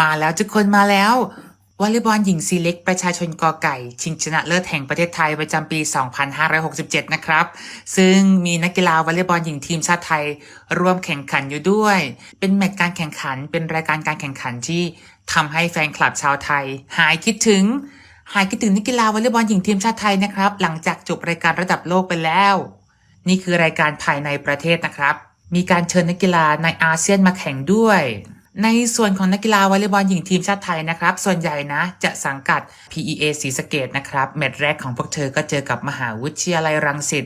มาแล้วทุกคนมาแล้ววอลเลย์บอลหญิงซีเล็กประชาชนกอไก่ ชิงชนะเลิศแห่งประเทศไทยประจำปี 2567 นะครับ ซึ่งมีนักกีฬาวอลเลย์บอลหญิงทีมชาติไทย ร่วมแข่งขันอยู่ด้วย เป็นแมตช์การแข่งขันเป็นรายการการแข่งขันที่ทำให้แฟนคลับชาวไทย หายคิดถึง หายคิดถึงนักกีฬาวอลเลย์บอลหญิงทีมชาติไทยนะครับ หลังจากจบรายการระดับโลกไปแล้ว นี่คือรายการภายในประเทศนะครับ มีการเชิญนักกีฬาในอาเซียนมาแข่งด้วย ในส่วนของนักกีฬาวอลเลย์บอลหญิงทีมชาติไทยนะครับ ส่วนใหญ่นะจะสังกัด PEA ศรีสะเกดนะครับ แมตช์แรกของพวกเธอก็เจอกับมหาวิทยาลัยรังสิต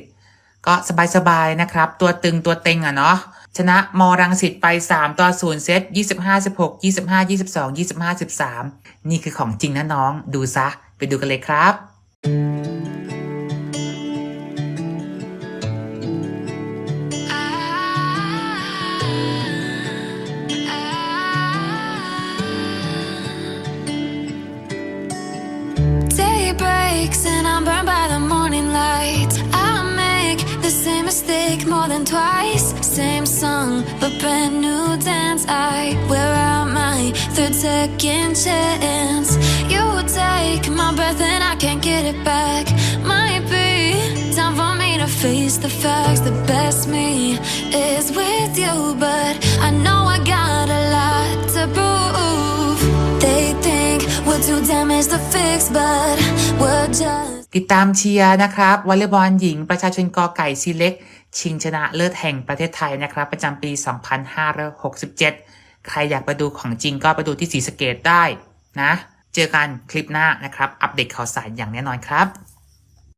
ก็สบายๆนะครับ ตัวตึงตัวเต็งอะเนาะชนะมรังสิตไป 3 ต่อ 0 เซต 25 16 25 22 25 13 นี่คือของจริงนะน้อง ดูซะ ไปดูกันเลยครับ Day and I'm burned by the morning light. I make the same mistake more than twice. Same song, but brand new dance. I wear out my third second chance. You take my breath and I can't get it back. Might be time for me to face the facts. The best me is with you, but I know I got a lot to prove. They think we're too damaged to fix, but. ติดตามเชียร์นะครับวอลเลย์บอลหญิงประชาชนกอไก่ซีเล็ก ชิงชนะเลิศแห่งประเทศไทยนะครับ ประจำปี 2567 ใครอยากไปดูของจริงก็ไปดูที่สีสเกตได้นะ เจอกันคลิปหน้านะครับ อัปเดตข่าวสารอย่างแน่นอนครับ